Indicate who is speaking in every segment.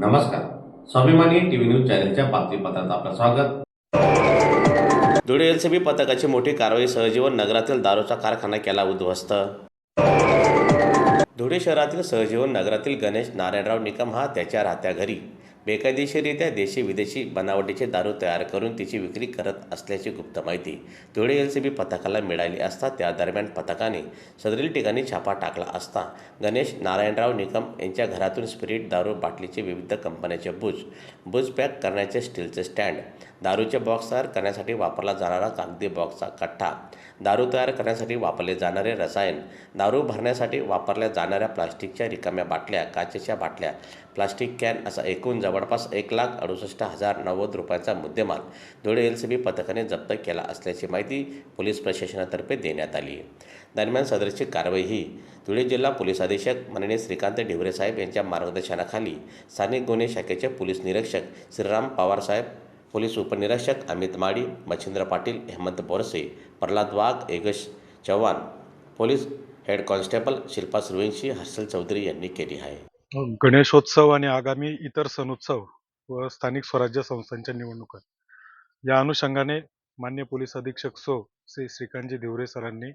Speaker 1: नमस्कार. स्वाभिमानी TV news चॅनलच्या बातमीपत्रात आपलं स्वागत. धुळे एलसीबी पथकाची मोठी कारवाई सहजीवन नगरातील दारूचा कारखाना केला उद्ध्वस्त. धुळे शहरातील सहजीवन नगरातील गणेश नारायणराव निकम हा त्याच्या राहत्या घरी. बेकायदेशीररित्या देशी विदेशी बनावटीचे दारू तयार करून तिची विक्री करत असल्याची गुप्त माहिती धुळे एल सी बी पथकाला मिळाली असता त्या दरम्यान पथकाने सदरील ठिकाणी छापा टाकला असता गणेश नारायणराव निकम यांच्या घरातून स्पिरिट दारू बाटलीचे विविध कंपन्याचे बुज बुज पॅक करण्याचे स्टीलचे स्टँड दारूचे बॉक्स तयार करण्यासाठी वापरला जाणारा कागदी बॉक्सचा कट्टा दारू तयार करण्यासाठी वापरले जाणारे रसायन दारू भरण्यासाठी वापरल्या जाणाऱ्या प्लास्टिकच्या रिकाम्या बाटल्या काचेच्या बाटल्या प्लास्टिक कॅन असा एकूण जवळपास एक लाख अडुसष्ट हजार नव्वद रुपयांचा मुद्देमाल धुळे एल सी बी पथकाने जप्त केला असल्याची माहिती पोलीस प्रशासनातर्फे देण्यात आली. दरम्यान सदरची कारवाई ही धुळे जिल्हा पोलीस अधीक्षक माननीय श्रीकांत ढिवरे साहेब यांच्या मार्गदर्शनाखाली स्थानिक गुन्हे शाखेचे पोलीस निरीक्षक श्रीराम पवार साहेब पोलीस उपनिरीक्षक Amit Mali Machhindra Patil Hemant Borse Pralhad Wagh Yogesh Chavan police head constable Shilpa Suravanshi Harshal Chaudhari यांनी केली आहे.
Speaker 2: गणेशोत्सव आणि आगामी इतर सणोत्सव व स्थानिक स्वराज्य संस्थांच्या निवडणुका. या अनुषंगाने मान्य पोलीस अधीक्षक सो. श्री. श्रीकांतजी धिवरे सरांनी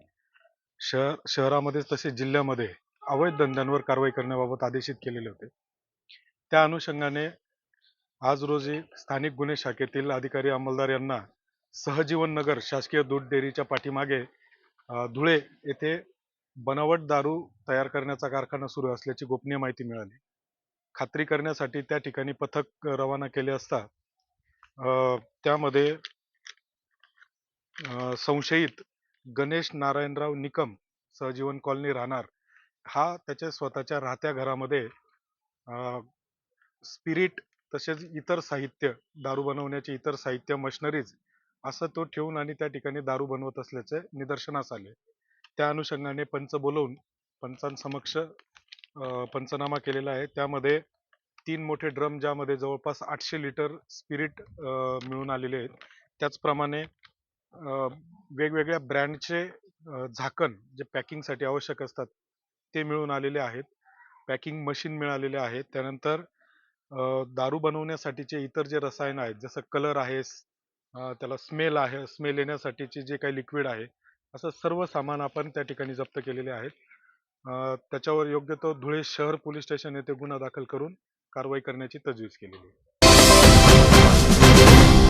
Speaker 2: शहर शहरामध्ये तसेच जिल्ह्यामध्ये अवैध धंद्यांवर कारवाई करण्याबाबत आदेशित केलेले होते. त्या अनुषंगाने आज रोजी स्थानिक गुन्हे शाखेतील अधिकारी अंमलदार यांना सहजीवन नगर शासकीय दूध डेअरीच्या पाठीमागे धुळे येथे बनावट दारू तयार करण्याचा कारखाना सुरू असल्याची गोपनीय माहिती मिळाली. खात्री करण्यासाठी त्या ठिकाणी पथक रवाना केले असता त्यामध्ये संशयित गणेश नारायणराव निकम सहजीवन कॉलनी राहणार. हा त्याच्या स्वतःच्या राहत्या घरामध्ये स्पिरिट तसेच इतर साहित्य दारू बनवण्याचे इतर साहित्य मशनरीज असं तो ठेवून आणि त्या ठिकाणी दारू बनवत असल्याचे निदर्शनास आले. त्या अनुषंगाने पंच बोलवून पंचांसमक्ष पंचनामा केलेला आहे. त्यामध्ये तीन मोठे ड्रम ज्यामध्ये जवळपास आठशे लिटर स्पिरिट मिळून आलेले आहेत. त्याचप्रमाणे वेगवेगळ्या ब्रँडचे झाकण जे पॅकिंगसाठी आवश्यक असतात ते मिळून आलेले आहेत. पॅकिंग मशीन मिळालेले आहेत त्यानंतर दारू बनवण्यासाठीचे इतर जे रसायन आहेत जसं कलर आहे त्याला स्मेल आहे स्मेल येण्यासाठीचे जे काही लिक्विड आहे असं सर्व सामान आपण त्या ठिकाणी जप्त केलेले आहेत. त्याच्यावर योग्य तो धुळे शहर पोलीस स्टेशन येथे गुन्हा दाखल करून कारवाई करण्याची तजवीज केलेली आहे.